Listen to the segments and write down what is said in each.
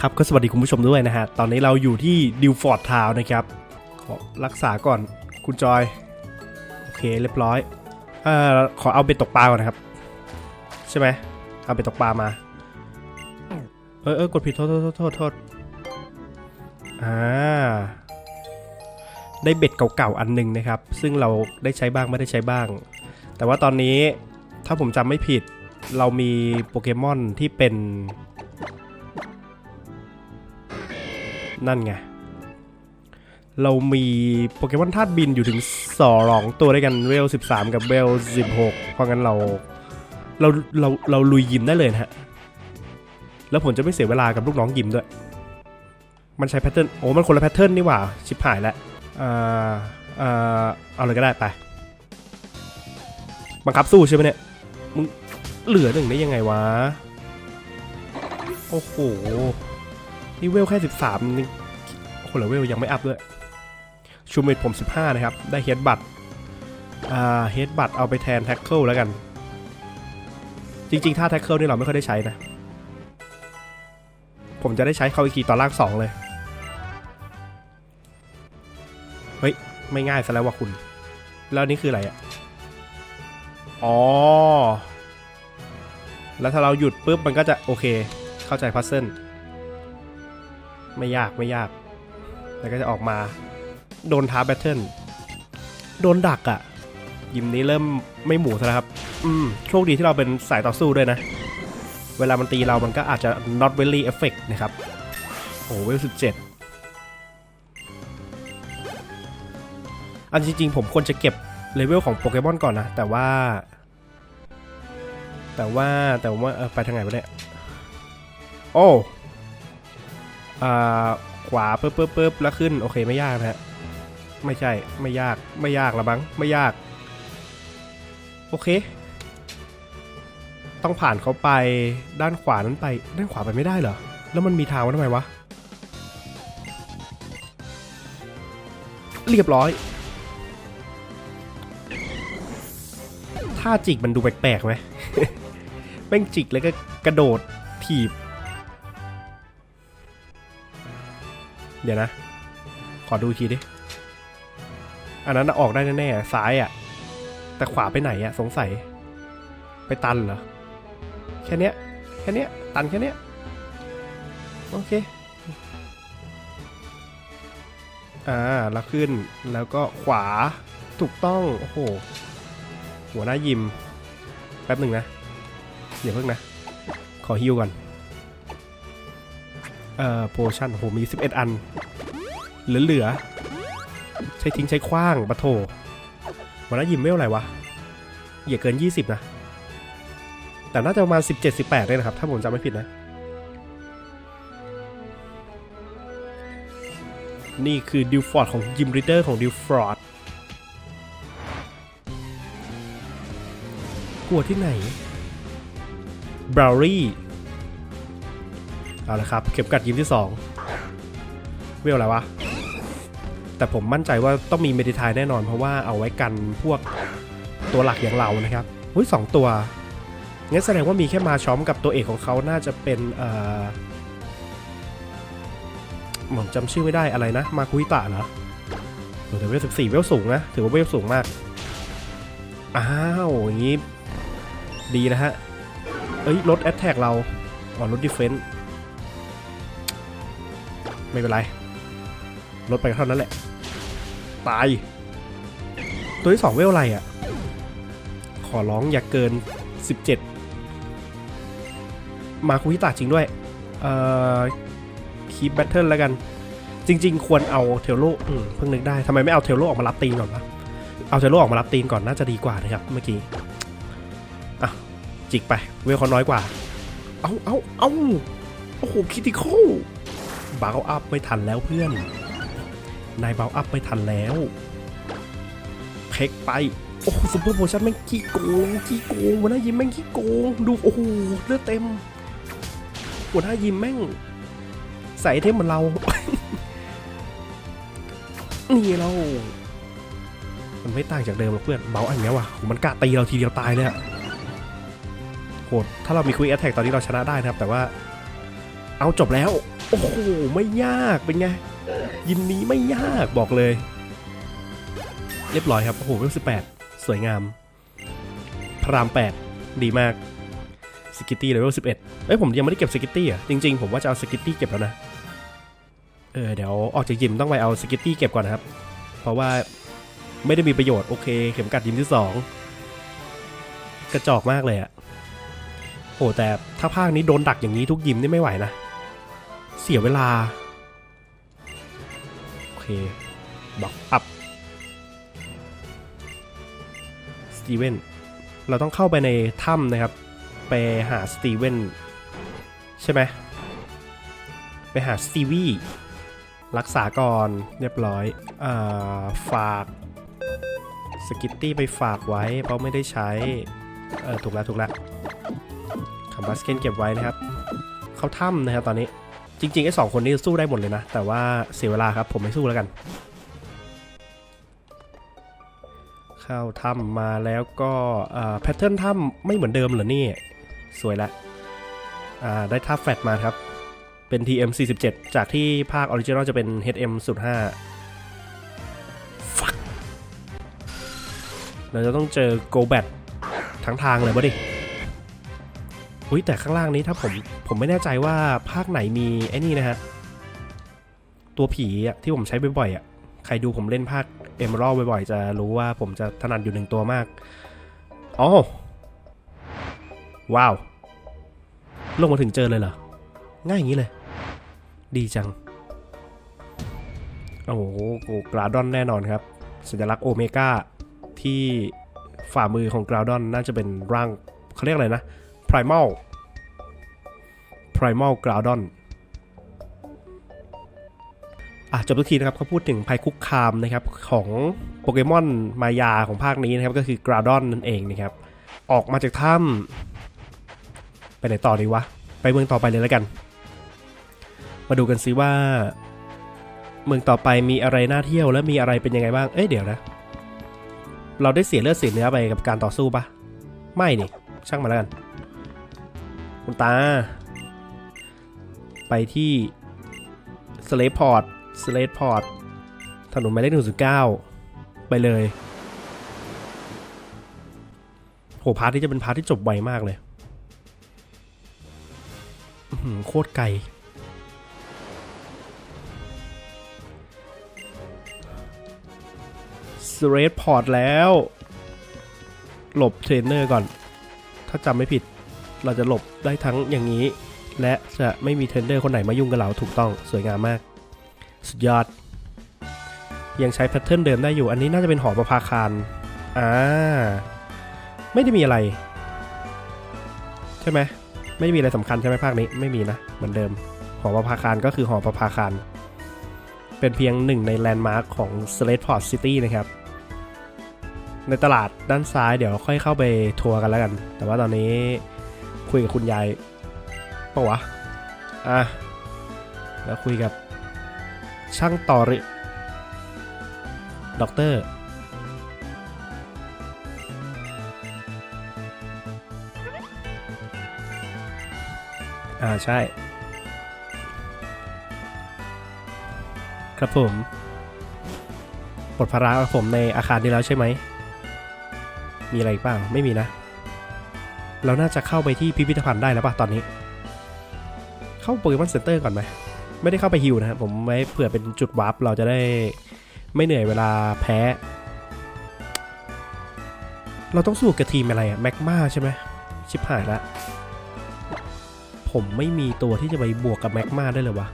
ครับก็สวัสดีคุณผู้ชมด้วยนะฮะ ตอนนี้เราอยู่ที่ดิวฟอร์ดทาวนะครับ ขอรักษาก่อนคุณจอย โอเคเรียบร้อยเอ่อขอเอาเบ็ดตกปลาก่อนนะครับ ใช่ไหมเอาเบ็ดตกปลามา เออเออกดผิดโทษโทษโทษโทษอ่าได้เบ็ดเก่าๆอันหนึ่งนะครับ ซึ่งเราได้ใช้บ้างไม่ได้ใช้บ้าง แต่ว่าตอนนี้ถ้าผมจำไม่ผิดเรามีโปเกมอนที่เป็น นั่นไง เรามีโปเกมอนธาตุบินอยู่ถึงสองตัวด้วยกันเวล 13 กับเวล 16 เพราะงั้นเราเราเราเราลุยยิมได้เลยนะฮะ แล้วผมจะไม่เสียเวลากับลูกน้องยิมด้วย มันใช้แพทเทิร์น โอ้ มันคนละแพทเทิร์นนี่หว่า ชิบหายแล้วอ่าอ่าเอาเลยก็ได้ไป บังคับสู้ใช่ไหมเนี่ย มึงเหลือหนึ่งได้ยังไงวะ โอ้โห นี่เวลแค่ 13นี่คนละเวลยังไม่อัพด้วย ชูเมดผม 15 นะครับ ได้เฮดบัตอ่าเฮดบัตเอาไปแทนแท็กเกิลแล้วกัน จริงๆ ถ้าแท็กเกิลนี่เราไม่ค่อยได้ใช้นะ ผมจะได้ใช้เขาอีกทีตอนล่าง 2 เลย เฮ้ย ไม่ง่ายซะแล้วว่ะคุณ แล้วนี่คืออะไรอะอ๋อ แล้วถ้าเราหยุดปุ๊บมันก็จะโอเค เข้าใจพัซเซิล ไม่ยากไม่ยาก แล้วก็จะออกมาโดนท้าแบทเทิลโดนดักอะ่ะ ยิมนี้เริ่มไม่หมูซะแล้วครับ อืม โชคดีที่เราเป็นสายต่อสู้ด้วยนะ เวลามันตีเรามันก็อาจจะ not very effect นะครับ โอ้เวลสิบเจ็ดอันจริงๆ ผมควรจะเก็บเลเวลของโปเกมอนก่อนนะ แต่ว่า แต่ว่าแต่ว่าเออไปทางไหนวะเนี่ย โอ้ อ่าขวาปึ๊บปึ๊บปึ๊บแล้วขึ้นโอเคไม่ยากนะฮะไม่ใช่ไม่ยากไม่ยากละมั้งไม่ยาก โอเค ต้องผ่านเขาไปด้านขวานั้นไป ด้านขวาไปไม่ได้เหรอ แล้วมันมีทางไว้ทำไมวะ เรียบร้อยท่าจิกมันดูแปลกๆไหมแม่งจิกแล้วก็กระโดดถีบ เดี๋ยวนะ ขอดูทีดิ อันนั้นออกได้แน่ๆ ซ้ายอะ่ะ แต่ขวาไปไหนอะ่ะ สงสัย ไปตันเหรอ แค่เนี้ย แค่เนี้ย ตันแค่เนี้ย โอเค อ่า แล้วขึ้น แล้วก็ขวา ถูกต้อง โอ้โห หัวหน้ายิม แป๊บหนึ่งนะ เดี๋ยวเพิ่งนะ ขอฮิวก่อน เอ่อโพชั่นโหมี 11 อัน เหลือๆใช้ทิ้งใช้คว้างปะโถวันนั้นยิมไม่เท่าไรวะอย่าเกิน 20 นะ แต่น่าจะประมาณ 17 18เลยนะครับ ถ้าผมจำไม่ผิดนะ นี่คือดิวฟอร์ดของยิมริเดอร์ของดิวฟอร์ดกลัวที่ไหนบราวรี่ เอาละครับ เข็มกัดยิมที่2เวลอะไรวะ แต่ผมมั่นใจว่าต้องมีเมดิทายแน่นอน เพราะว่าเอาไว้กันพวกตัวหลักอย่างเรานะครับอุ้ยสองตัวงั้นแสดงว่ามีแค่มาช้อมกับตัวเอกของเขาน่าจะเป็นเอ่อผมจำชื่อไม่ได้อะไรนะ มาคุยตะเหรอโอ้แต่เวลสิบสี่เวลสูงนะ ถือว่าเวลสูงมาก อ้าว อย่างนี้ ดีนะฮะ เอ้ยลดแอตแทกเราอ๋อลดดิเฟน ไม่เป็นไร ลดไปเท่านั้นแหละ ตาย ตัวที่สองเวลอะไรอะ่ะ ขอร้องอย่าเกิน 17 มาคุฮิตะจริงด้วย เอ่อคีบแบทเทิลแล้วกัน จริง ๆ ควรเอาเทลโลอืมเพิ่งนึกได้ทำไมไม่เอาเทลโลออกมารับตีนก่อนวะเอาเทลโลออกมารับตีนก่อนน่าจะดีกว่านะครับเมื่อกี้อะจิกไป เวลเขาน้อยกว่า เอาเอาเอาโอ้โหคิติคอล บาอัพไม่ทันแล้วเพื่อน นายบาอัพไม่ทันแล้วเพ็กไป โอ้โหซุปเปอร์โพชั่นแม่งขี้โกงขี้โกงหัวหน้ายิมแม่งขี้โกง ดูโอ้โหเลือดเต็ม หัวหน้ายิมแม่ง ใส่เทมเหมือนเรา นี่เรา มันไม่ต่างจากเดิมหรอกเพื่อนเบาอันเนี้ยว่ะโหมันกะตีเราทีเดียวตายเลยอะโหดถ้าเรามีคุยแอตแทกตอนนี้เราชนะได้นะครับ แต่ว่า เอาจบแล้ว โอ้โห ไม่ยากเป็นไง ยิมนี้ไม่ยากบอกเลย เรียบร้อยครับ โอ้โหเวลสิบแปดสวยงาม พรามแปดดีมากสกิตตี้เลเวลสิบเอ็ดเอ้ยผมยังไม่ได้เก็บสกิตตี้อะ จริงๆ ผมว่าจะเอาสกิตตี้เก็บแล้วนะ เออ เดี๋ยวออกจากยิมต้องไปเอาสกิตตี้เก็บก่อนนะครับ เพราะว่าไม่ได้มีประโยชน์ โอเค เข็มกัดยิมที่สองกระจอกมากเลยอะโอ้แต่ถ้าภาคนี้โดนดักอย่างนี้ทุกยิมนี่ไม่ไหวนะ เสียเวลา โอเคบล็อกอัพสตีเวนเราต้องเข้าไปในถ้ำนะครับ ไปหาสตีเวนใช่ไหมไปหาสตีวีรักษาก่อนเรียบร้อยอาฝากสกิตตี้ไปฝากไว้ เพราะไม่ได้ใช้ เออถูกแล้วถูกแล้วคับัสเคนเก็บไว้นะครับ เข้าถ้ำนะครับตอนนี้ จริงๆไอ้สองคนนี้สู้ได้หมดเลยนะ แต่ว่าเสียเวลาครับผมไม่สู้แล้วกัน เข้าถ้ำมาแล้วก็แพทเทิร์นถ้ำไม่เหมือนเดิมเหรอนี่ สวยละได้ท่าแฟลตมาครับ เป็น TM 47 จากที่ภาคออริจินอลจะเป็น HM 05 Fuck เราจะต้องเจอ Go b a t ทั้งทางเลยบ่ดิ อุ้ยแต่ข้างล่างนี้ถ้าผมผมไม่แน่ใจว่าภาคไหนมีไอ้นี่นะฮะ ตัวผีอะที่ผมใช้บ่อยๆอะใครดูผมเล่นภาคเอม r ร l บ่อยๆ จะรู้ว่าผมจะถนัดอยู่หนึ่งตัวมากอ๋อว้าว ลงมาถึงเจอเลยเหรอ ง่ายอย่างนี้เลย ดีจัง โอ้โหกราดอนแน่นอนครับ สัญลักษณ์โอเมก้าที่ฝ่ามือของกราดอนน่าจะเป็นร่างเขาเรียกอะไรนะ primal primal groudon อะจบทุกทีนะครับเขาพูดถึงภัยคุกคามนะครับของโปเกมอนมายาของภาคนี้นะครับก็คือกราดอนนั่นเองนะครับ ออกมาจากถ้ำไปไหนต่อดีวะ ไปเมืองต่อไปเลยแล้วกัน มาดูกันซิว่า เมืองต่อไปมีอะไรน่าเที่ยวและมีอะไรเป็นยังไงบ้าง เอ้ยเดี๋ยวนะ เราได้เสียเลือดเสียเนื้อไปกับการต่อสู้ปะไม่นี่ช่างมาแล้วกัน คุณตา ไปที่สเลปพอร์ตสเลปพอร์ตถนนหมายเลขหนึ่งสิบเก้าไปเลย โหพาร์ทที่จะเป็นพาร์ทที่จบไวมากเลยโคตรไกลสเลปพอร์ตแล้ว หลบเทรนเนอร์ก่อน ถ้าจำไม่ผิด เราจะหลบได้ทั้งอย่างนี้ และจะไม่มีเทรนเดอร์คนไหนมายุ่งกับเราถูกต้องสวยงามมาก สุดยอด ยังใช้แพทเทิร์นเดิมได้อยู่ อันนี้น่าจะเป็นหอประภาคารอ่าไม่ได้มีอะไร ใช่ไหมไม่มีอะไรสำคัญใช่ไหมภาคนี้ไม่มีนะเหมือนเดิมหอประภาคารก็คือหอประภาคารเป็นเพียงหนึ่งในแลนด์มาร์คของ s l a t e p o r t City นะครับในตลาดด้านซ้ายเดี๋ยวค่อยเข้าไปทัวร์กันแล้วกัน แต่ว่าตอนนี้ คุยกับคุณยายปะวะ อะ แล้วคุยกับ ช่างต่อริด็อกเตอร์ อ่าใช่ ครับผมปลดภาระผมในอาคารนี้แล้วใช่ไหม มีอะไรอีกบ้าง ไม่มีนะ เราน่าจะเข้าไปที่พิพิธภัณฑ์ได้แล้วป่ะตอนนี้ เข้าโปเกมอนเซ็นเตอร์ก่อนไหมไม่ได้เข้าไปฮิวนะครับผมไว้เผื่อเป็นจุดวาร์ปเราจะได้ไม่เหนื่อยเวลาแพ้ เราต้องสู้กับทีมอะไรอะแมกมาใช่ไหมชิบหายละผมไม่มีตัวที่จะไปบวกกับแมกมาได้เลยวะ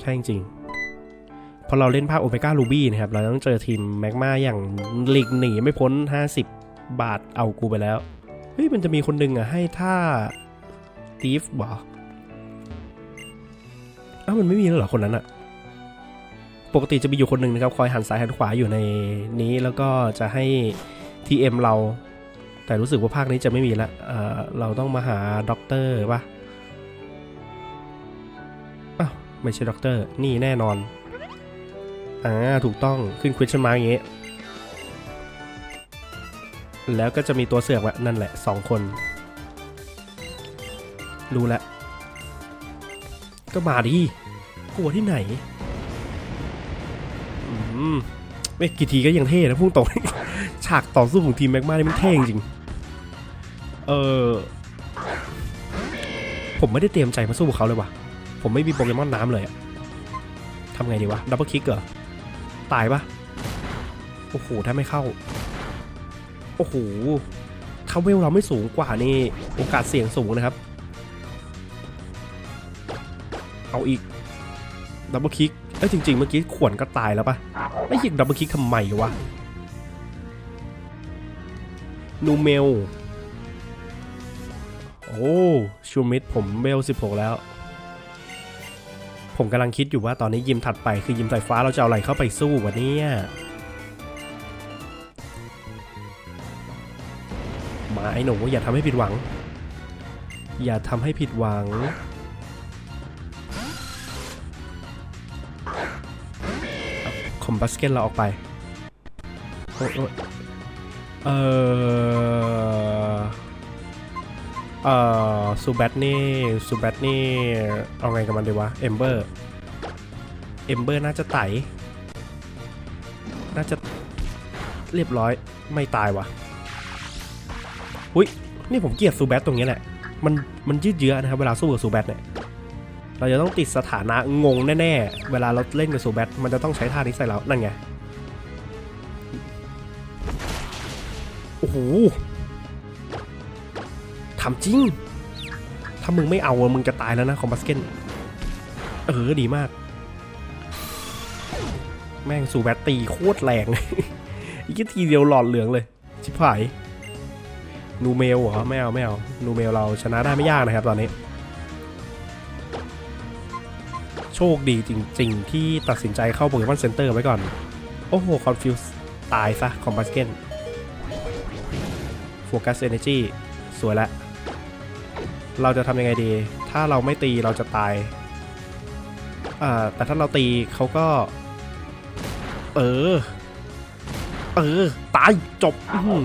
ใช่จริง อเราเล่นภาคโอเมก้าลูบี้นะครับ เราต้องเจอทีมแมกมาอย่างหลีกหนีไม่พ้น 50 บาทเอากูไปแล้ว เฮ้ย มันจะมีคนหนึ่งอะให้ท่าตีฟบอกอ้าวมันไม่มีแล้วเหรอคนนั้นอะ ปกติจะมีอยู่คนหนึ่งนะครับ คอยหันซ้ายหันขวาอยู่ในนี้แล้วก็จะให้ TM เรา แต่รู้สึกว่าภาคนี้จะไม่มีละเอ่อเราต้องมาหาด็อกเตอร์ป่ะอ้าวไม่ใช่ด็อกเตอร์ นี่แน่นอน อ่าถูกต้องขึ้น question mark อย่างงี้แล้วก็จะมีตัวเสือกแบบนั่นแหละสองคน รู้แล้วก็มาดิกลัวที่ไหนอืมไม่กี่ทีก็ยังเท่นะพุ่งตรงฉากต่อสู้ของทีมแม็กมานี่มันเท่จริง เออผมไม่ได้เตรียมใจมาสู้กับเขาเลยว่ะ ผมไม่มีโปเกมอนน้ำเลยอะทำไงดีวะ ดับเบิลคลิกเหรอ ตายปะโอ้โหถ้าไม่เข้า โอ้โหถ้าเวลเราไม่สูงกว่านี่โอกาสเสี่ยงสูงนะครับ เอาอีกดับเบิลคิกเอ้ยจริง ๆ เมื่อกี้ขวนก็ตายแล้วปะไม่ยิงดับเบิลคิกทำไมวะนูเมล โอ้ชูมิดผมเบล16แล้ว ผมกำลังคิดอยู่ว่าตอนนี้ยิมถัดไปคือยิมสายฟ้าเราจะเอาอะไรเข้าไปสู้วะเนี่ยมาไอ้หนูอย่าทำให้ผิดหวัง อย่าทำให้ผิดหวัง คอมบัสเกนเราออกไปโอ๊ยโอ๊ยเออ เอ่อซูแบทนี่ซูแบทนี่เอาไงกับมันดีวะเอมเบอร์เอมเบอร์น่าจะไต่น่าจะเรียบร้อยไม่ตายวะอุ้ยนี่ผมเกลียดซูแบทตรงนี้แหละมันมันยืดเยื้อนะครับเวลาสู้กับซูแบทเนี่ยเราจะต้องติดสถานะงงแน่ๆ เวลาเราเล่นกับซูแบทมันจะต้องใช้ท่านี้ใส่เรานั่นไงโอ้โห ทำจริง ถ้ามึงไม่เอาอะมึงจะตายแล้วนะคอมบัสเกนเออดีมาก แม่งซูแบทตีโคตรแรงอีกทีเดียวหลอดเหลืองเลย ชิบหาย นูเมลเหรอไม่เอาไม่เอานูเมลเราชนะได้ไม่ยากนะครับตอนนี้ โชคดีจริง ๆ ที่ตัดสินใจเข้าโปเกมอนเซ็นเตอร์ไว้ก่อน โอ้โห คอนฟิวส์ตายซะคอมบัสเกนโฟกัสเอเนจีสวยละ เราจะทำยังไงดี ถ้าเราไม่ตีเราจะตาย อ่า แต่ถ้าเราตีเขาก็ เออ เออ ตายจบหื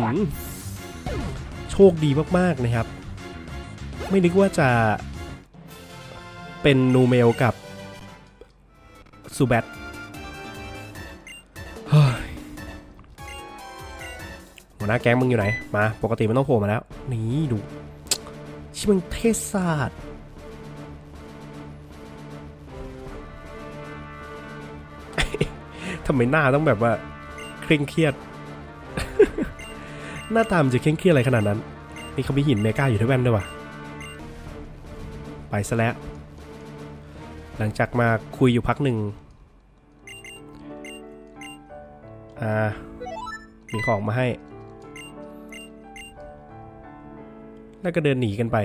โชคดีมาก ๆ นะครับ ไม่นึกว่าจะเป็นนูเมลกับซูแบทเฮ้ยหัวหน้าแก๊งมึงอยู่ไหน มา ปกติมันต้องโผล่มาแล้ว นี่ดู ชิมึงเทศศาสตร์ทำไมหน้าต้องแบบว่า เคร่งเครียด หน้าตามจะเคร่งเครียดอะไรขนาดนั้น นี่เขามีหินเมกาอยู่ที่แว่นด้วยวะไปซะแล้ว หลังจากมาคุยอยู่พักหนึ่ง อ่า มีของมาให้ แล้วก็เดินหนีกันไป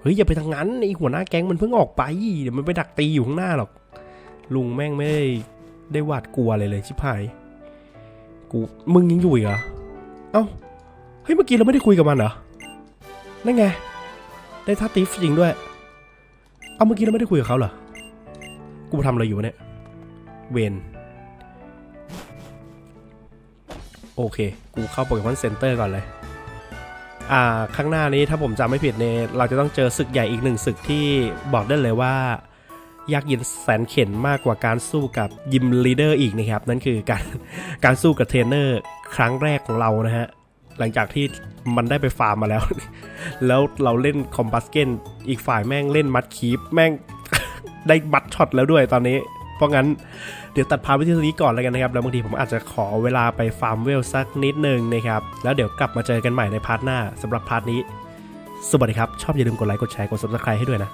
เฮ้ยอย่าไปทางนั้นไอหัวหน้าแก๊งมันเพิ่งออกไปเดี๋ยวมันไปดักตีอยู่ข้างหน้าหรอกลุงแม่งไม่ได้ได้หวาดกลัวอะไรเลยชิบหายกูมึงยังอยู่อีกเหรอเอ้าเฮ้ยเมื่อกี้เราไม่ได้คุยกับมันเหรอนั่นไงได้ท่าติฟจริงด้วยเอ้าเมื่อกี้เราไม่ได้คุยกับเขาเหรอกูทำอะไรอยู่เนี่ยเวนโอเค กูเข้าโปเกมอนเซ็นเตอร์ก่อนเลย ข้างหน้านี้ถ้าผมจำไม่ผิดเนี่ยเราจะต้องเจอศึกใหญ่อีกหนึ่งศึกที่บอกได้เลยว่า ยากเย็นแสนเข็นมากกว่าการสู้กับยิมลีเดอร์อีกนะครับ นั่นคือการการสู้กับเทรนเนอร์ครั้งแรกของเรานะฮะ หลังจากที่มันได้ไปฟาร์มมาแล้ว แล้วเราเล่นคอมบัสเกนอีกฝ่ายแม่งเล่นมัดคีปแม่งได้มัดช็อตแล้วด้วยตอนนี้ เพราะงั้นเดี๋ยวตัดพาร์ทไปที่ตรงนี้ก่อนแล้วกันนะครับ แล้วบางทีผมอาจจะขอเวลาไปฟาร์มเวลสักนิดนึงนะครับ แล้วเดี๋ยวกลับมาเจอกันใหม่ในพาร์ทหน้าสำหรับพาร์ทนี้ สวัสดีครับ ชอบอย่าลืมกดไลค์ กดแชร์ กด subscribe ให้ด้วยนะ